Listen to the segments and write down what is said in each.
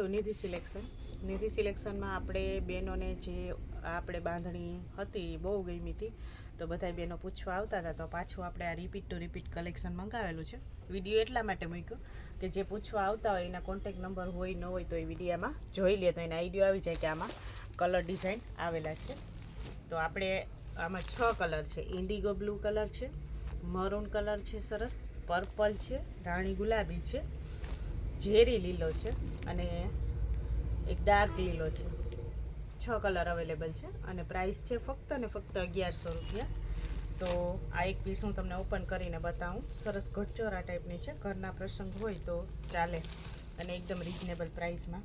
Two નિધિ selection. નિધિ સિલેક્શનમાં આપણે બહેનોને જે આપણે બાંધણી હતી બહુ ગમી હતી. તો બધા બહેનો પૂછવા આવતા હતા, તો પાછું આપણે આ રિપીટ ટુ રિપીટ કલેક્શન મંગાવેલું છે. વીડિયો એટલા માટે મૂક્યો કે જે પૂછવા આવતા હોય, એના કોન્ટેક નંબર હોય, ન હોય તો એ વિડીયામાં જોઈ લે, તો એના આઈડિયો આવી જાય કે આમાં કલર ડિઝાઇન આવેલા છે. તો આપણે આમાં છ કલર છે. ઇન્ડિગો બ્લુ કલર છે મરૂન કલર છે, સરસ. પર્પલ છે, રાણી ગુલાબી છે ઝેરી લીલો છે અને એક ડાર્ક લીલો છે. છ કલર અવેલેબલ છે અને પ્રાઇસ છે ફક્ત ને ફક્ત અગિયારસો રૂપિયા. તો આ એક પીસ હું તમને ઓપન કરીને બતાવું. સરસ ઘટચોરા ટાઈપની છે. ઘરના પ્રસંગ હોય તો ચાલે અને એકદમ રિઝનેબલ પ્રાઇસમાં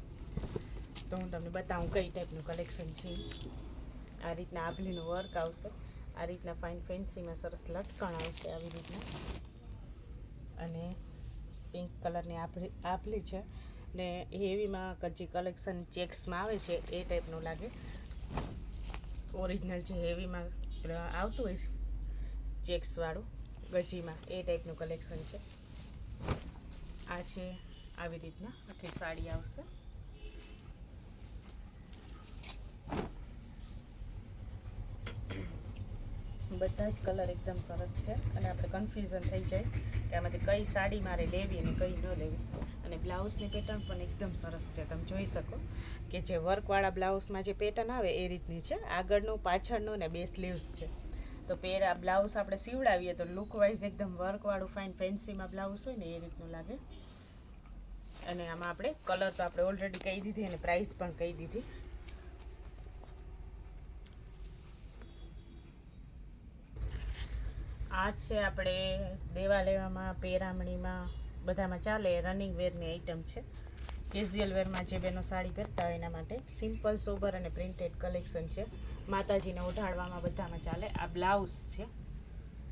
તો હું તમને બતાવું કઈ ટાઈપનું કલેક્શન છે. આ રીતના આભલીનું વર્ક આવશે. આ રીતના ફાઇન ફેન્સીમાં સરસ લટકણ આવશે આવી રીતના. અને પિંક કલરની આપલી આપલી છે. ને હેવીમાં જે કલેક્શન ચેક્સમાં આવે છે, એ ટાઈપનું લાગે. ઓરિજિનલ જે હેવીમાં આવતું હોય છે ચેક્સવાળું ગજીમાં, એ ટાઈપનું કલેક્શન છે. આ છે, આવી રીતના. આખી સાડી આવશે. બધા જ કલર એકદમ સરસ છે. અને આપણે કન્ફ્યુઝન થઈ જાય કે આમાંથી કઈ સાડી મારે લેવી અને કઈ ન લેવી. અને બ્લાઉઝની પેટર્ન પણ એકદમ સરસ છે. તમે જોઈ શકો કે જે વર્કવાળા બ્લાઉઝમાં જે પેટર્ન આવે એ રીતની છે. આગળનું, પાછળનું ને બે સ્લીવ્સ છે. તો પેરા બ્લાઉઝ આપણે સીવડાવીએ તો લુકવાઇઝ એકદમ વર્કવાળું ફાઇન ફેન્સીમાં બ્લાઉઝ હોય ને એ રીતનું લાગે. અને આમાં આપણે કલર તો આપણે ઓલરેડી કહી દીધી અને પ્રાઇસ પણ કહી દીધી. આ છે આપણે દેવા લેવામાં પેરામણીમાં, બધામાં ચાલે. રનિંગ વેરની આઈટમ છે. કેઝ્યુઅલ વેરમાં જે બેનો સાડી પહેરતા હોય એના માટે સિમ્પલ સોબર અને પ્રિન્ટેડ કલેક્શન છે. માતાજીને ઓઢાડવામાં બધામાં ચાલે. આ બ્લાઉઝ છે.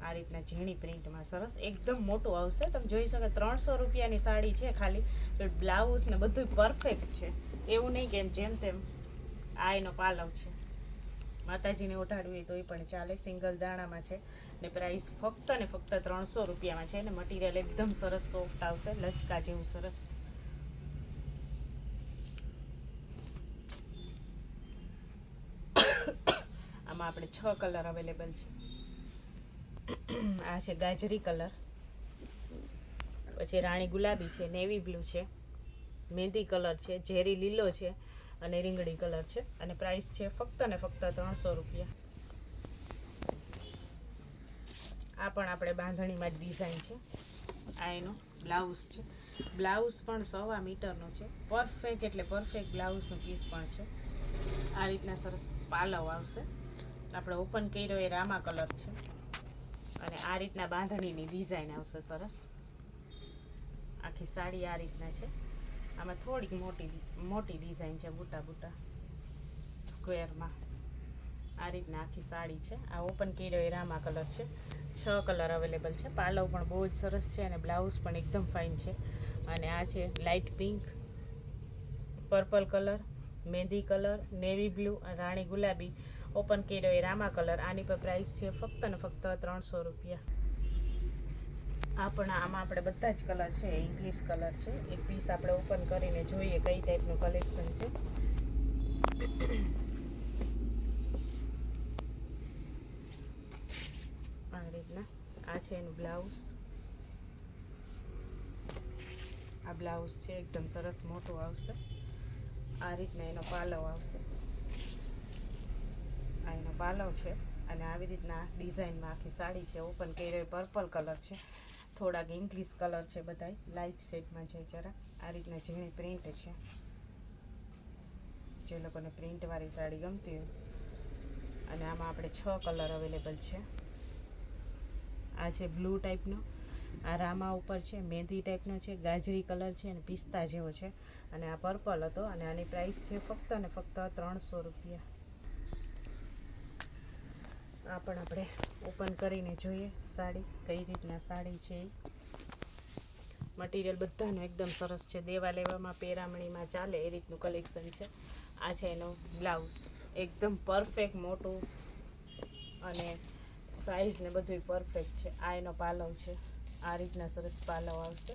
આ રીતના ઝીણી પ્રિન્ટમાં સરસ. એકદમ મોટું આવશે તમે જોઈ શકો ત્રણસો રૂપિયાની સાડી છે ખાલી. બ્લાઉઝ ને બધું પરફેક્ટ છે. એવું નહીં કે જેમ તેમ આ એનો પાલવ છે. માતાજીને ઓઢાડવી તો એ પણ ચાલે. સિંગલ દાણામાં છે ને પ્રાઇસ ફક્ત ને ફક્ત ત્રણસો રૂપિયામાં છે ને મટીરિયલ એકદમ સરસ સોફ્ટ આવશે, લચકા જેવું સરસ. આમાં આપણે છ કલર અવેલેબલ છે. આ છે ગાજરી કલર પછી રાણી ગુલાબી છે નેવી બ્લુ છે. મહેંદી કલર છે, ઝેરી લીલો છે. અને રીંગણી કલર છે. અને પ્રાઇસ છે ફક્ત ને ફક્ત ત્રણસો રૂપિયા. આ પણ આપણે બાંધણીમાં જ ડિઝાઇન છે. આ એનો બ્લાઉઝ છે. બ્લાઉઝ પણ સવા મીટરનો છે. પરફેક્ટ એટલે પરફેક્ટ બ્લાઉઝનો પીસ પણ છે. આ રીતના સરસ પાલવ આવશે. આપણે ઓપન કર્યો એ રામા કલર છે. અને આ રીતના બાંધણીની ડિઝાઇન આવશે સરસ. આખી સાડી આ રીતના છે. આમાં થોડીક મોટી મોટી ડિઝાઇન છે બુટા બુટા. સ્ક્વેરમાં. આ રીતના આખી સાડી છે. આ ઓપન કર્યો એ રામા કલર છે. છ કલર અવેલેબલ છે. પાલવ પણ બહુ જ સરસ છે અને બ્લાઉઝ પણ એકદમ ફાઇન છે. અને આ છે light pink, purple colour, mehndi colour, navy blue રાણી ગુલાબી. ઓપન કર્યો એ રામા કલર. આની પર પ્રાઇસ છે ફક્ત ને ફક્ત ત્રણસો રૂપિયા. આ પણ આમાં આપણે બધા જ કલર છે ઇંગ્લિશ કલર છે. એક પીસ આપણે ઓપન કરીને જોઈએ કઈ ટાઈપનું કલેક્શન છે. આ રીતના. આ છે એનું બ્લાઉઝ આ બ્લાઉઝ છે, એકદમ સરસ મોટું આવશે. આ રીતના એનો પાલવ આવશે. આ એનો પાલવ છે. અને આવી રીતના ડિઝાઇનમાં આખી સાડી છે ઓપન કર્યો પર્પલ કલર છે. થોડાક ઇંગ્લિશ કલર છે બધાય. લાઇટ શેડમાં છે જરા આ રીતના ઝીણી પ્રિન્ટ છે. જે લોકોને પ્રિન્ટવાળી સાડી ગમતી હોય. અને આમાં આપણે છ કલર અવેલેબલ છે. આ છે બ્લુ ટાઈપનો આ રામા ઉપર છે મહેંદી ટાઈપનો છે, ગાજરી કલર છે અને પિસ્તા જેવો છે. અને આ પર્પલ હતો અને આની પ્રાઇસ છે ફક્ત અને ફક્ત ત્રણસો રૂપિયા. આ પણ આપણે ઓપન કરીને જોઈએ સાડી, કઈ રીતના સાડી છે મટીરિયલ બધાનું એકદમ સરસ છે. દેવા લેવામાં, પેરામણીમાં ચાલે એ રીતનું કલેક્શન છે. આ છે એનો બ્લાઉઝ એકદમ પરફેક્ટ મોટું અને સાઇઝ ને બધું પરફેક્ટ છે. આ એનો પાલવ છે. આ રીતના સરસ પાલવ આવશે.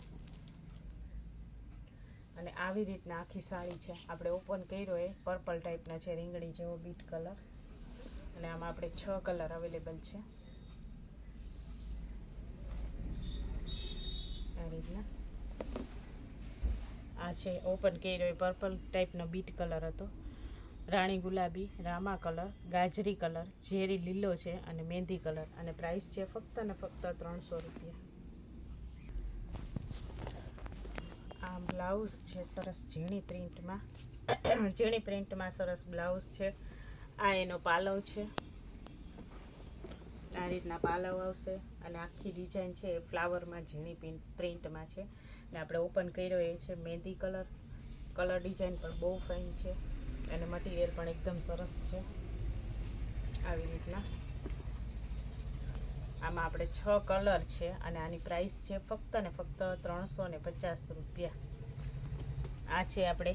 અને આવી રીતના આખી સાડી છે. આપણે ઓપન કર્યો એ પર્પલ ટાઈપના છે, રીંગણી જેવો બીટ કલર અને આમાં આપણે છ કલર અવેલેબલ છે. આ રીતના. આ છે ઓપન કર્યો એ પર્પલ ટાઈપનો બીટ કલર હતો. રાણી ગુલાબી, રામા કલર, ગાજરી કલર, ઝેરી લીલો છે અને મહેંદી કલર. અને પ્રાઇસ છે ફક્ત ને ફક્ત ત્રણસો રૂપિયા. આ બ્લાઉઝ છે સરસ ઝીણી પ્રિન્ટમાં ઝીણી પ્રિન્ટમાં સરસ બ્લાઉઝ છે. આ એનો પાલવ છે. આ રીતના પાલવ આવશે અને આખી ડિઝાઇન છે એ ફ્લાવરમાં ઝીણી પ્રિન્ટ પ્રિન્ટમાં છે. ને આપણે ઓપન કર્યો એ છે મહેંદી કલર કલર ડિઝાઇન પણ બહુ ફાઇન છે. અને મટીરિયલ પણ એકદમ સરસ છે. આવી રીતના. આમાં આપણે છ કલર છે અને આની પ્રાઇસ છે ફક્ત ને ફક્ત ત્રણસો ને પચાસ રૂપિયા. આ છે આપણે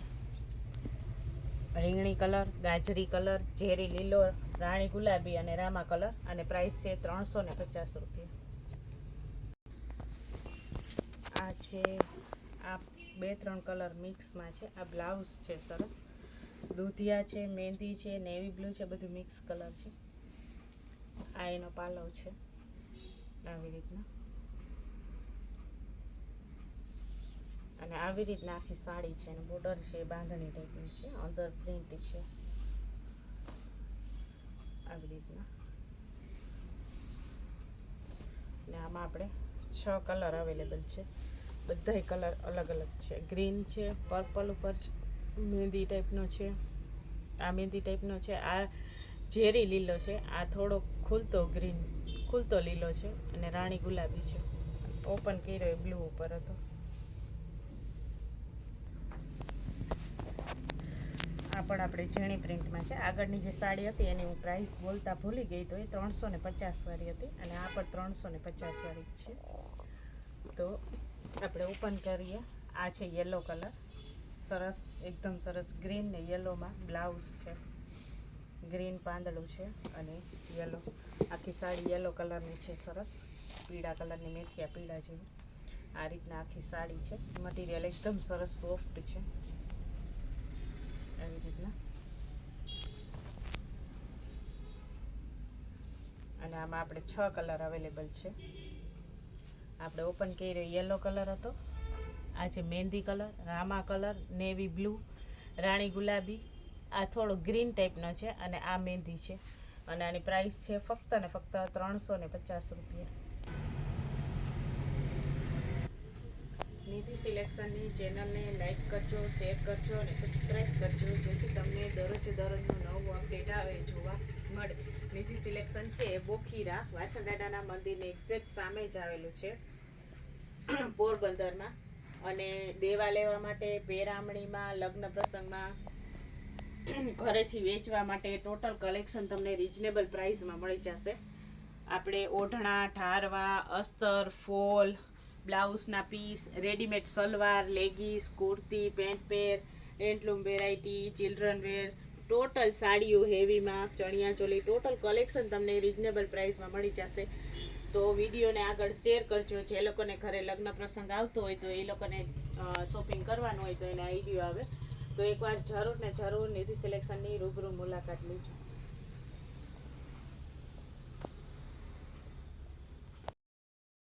રીંગણી કલર, ગાજરી કલર, ઝેરી લીલો, રાણી ગુલાબી અને રામા કલર અને પ્રાઇસ છે ત્રણસો ને પચાસ રૂપિયા. આ છે, આ બે ત્રણ કલર મિક્સમાં છે. આ બ્લાઉઝ છે સરસ. દૂધિયા છે, મહેંદી છે, નેવી બ્લુ છે, બધું મિક્સ કલર છે. આ એનો પાલવ છે. આવી રીતના. આવી રીતના આખી સાડી છે અને બોર્ડર છે, બાંધણી ટાઈપની છે, અંદર પ્રિન્ટ છે. આવી રીતના. ને આમાં આપણે છ કલર અવેલેબલ છે. બધાય કલર અલગ અલગ છે. ગ્રીન છે, પર્પલ ઉપર મહેંદી ટાઈપનો છે. આ મહેંદી ટાઈપનો છે. આ ઝેરી લીલો છે. આ થોડો ખુલતો ગ્રીન, ખુલતો લીલો છે અને રાણી ગુલાબી છે. ઓપન કર્યો એ બ્લુ ઉપર હતો. પણ આપણે ઝીણી પ્રિન્ટમાં છે. આગળની જે સાડી હતી એની હું પ્રાઇસ બોલતા ભૂલી ગઈ તો એ ત્રણસો ને પચાસ વાળી હતી અને આ પણ ત્રણસો ને પચાસ વાળી છે. તો આપણે ઓપન કરીએ. આ છે યલો કલર સરસ, એકદમ સરસ ગ્રીન ને યલોમાં બ્લાઉઝ છે. ગ્રીન પાંદડું છે અને યલો આખી સાડી યલો કલરની છે, સરસ. પીળા કલરની મેથિયા પીળા જેવી. આ રીતના આખી સાડી છે. મટીરિયલ એકદમ સરસ સોફ્ટ છે. આવી રીતના અને આમાં આપણે છ કલર અવેલેબલ છે. આપણે ઓપન કર્યો યલો કલર હતો. આ છે મહેંદી કલર, રામા કલર, નેવી બ્લુ, રાણી ગુલાબી. આ થોડો ગ્રીન ટાઈપનો છે અને આ મહેંદી છે. અને આની પ્રાઇસ છે ફક્ત ને ફક્ત ત્રણસો ને પચાસ રૂપિયા. નિધિ સિલેક્શનની ચેનલને લાઇક કરજો, શેર કરજો અને સબસ્ક્રાઈબ કરજો, જેથી તમને દરરોજ દરરોજનું નવું અપડેટ આવે, જોવા મળે. નિધિ સિલેક્શન છે એ બોખીરા વાછરડાડાના મંદિરની એક્ઝેક્ટ સામે જ આવેલું છે. પોરબંદરમાં અને દેવા લેવા માટે પેરામણીમાં, લગ્ન પ્રસંગમાં, ઘરેથી વેચવા માટે ટોટલ કલેક્શન તમને રિઝનેબલ પ્રાઇસમાં મળી જશે. આપણે ઓઢણા ઠારવા અસ્તર, fall બ્લાઉઝના piece readymade salwar leggings kurti pant pair handloom variety children wear total સાડીઓ હેવીમાં ચણિયા ચોલી ટોટલ કલેક્શન તમને રિઝનેબલ પ્રાઇસમાં મળી જશે. તો વિડીયોને આગળ શેર કરજો. જે લોકોને ઘરે લગ્ન પ્રસંગ આવતો હોય તો એ લોકોને શોપિંગ કરવાનું હોય તો એને આઈડિયો આવે. તો એકવાર જરૂર ને જરૂર નિધિ સિલેક્શનની રૂબરૂ મુલાકાત લેજો.